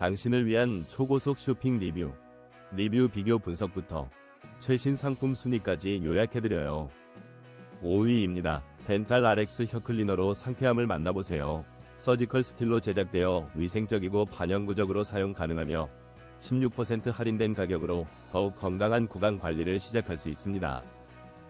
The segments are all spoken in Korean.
당신을 위한 초고속 쇼핑 리뷰, 리뷰 비교 분석부터 최신 상품 순위까지 요약해드려요. 5위입니다. 덴탈 RX 혀클리너로 상쾌함을 만나보세요. 서지컬 스틸로 제작되어 위생적이고 반영구적으로 사용 가능하며 16% 할인된 가격으로 더욱 건강한 구강 관리를 시작할 수 있습니다.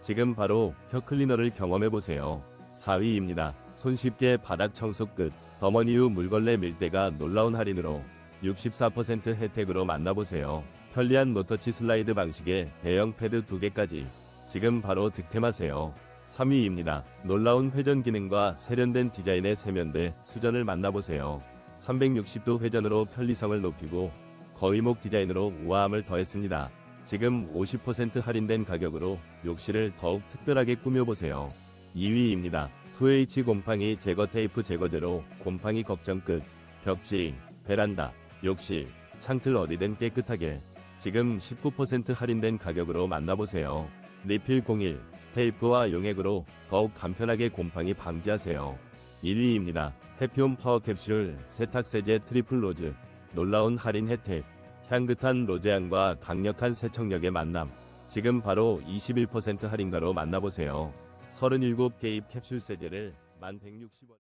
지금 바로 혀클리너를 경험해보세요. 4위입니다. 손쉽게 바닥 청소 끝. 더머니유 물걸레 밀대가 놀라운 할인으로 64% 혜택으로 만나보세요. 편리한 노터치 슬라이드 방식의 대형 패드 2개까지 지금 바로 득템하세요. 3위입니다. 놀라운 회전 기능과 세련된 디자인의 세면대 수전을 만나보세요. 360도 회전으로 편리성을 높이고 거위목 디자인으로 우아함을 더했습니다. 지금 50% 할인된 가격으로 욕실을 더욱 특별하게 꾸며보세요. 2위입니다. 2H 곰팡이 제거 테이프 제거제로 곰팡이 걱정 끝. 벽지, 베란다, 욕실, 창틀 어디든 깨끗하게. 지금 19% 할인된 가격으로 만나보세요. 리필 01 테이프와 용액으로 더욱 간편하게 곰팡이 방지하세요. 1위입니다. 해피홈 파워 캡슐 세탁세제 트리플 로즈 놀라운 할인 혜택 향긋한 로제향과 강력한 세척력의 만남 지금 바로 21% 할인가로 만나보세요. 37개입 캡슐 세제를 1160원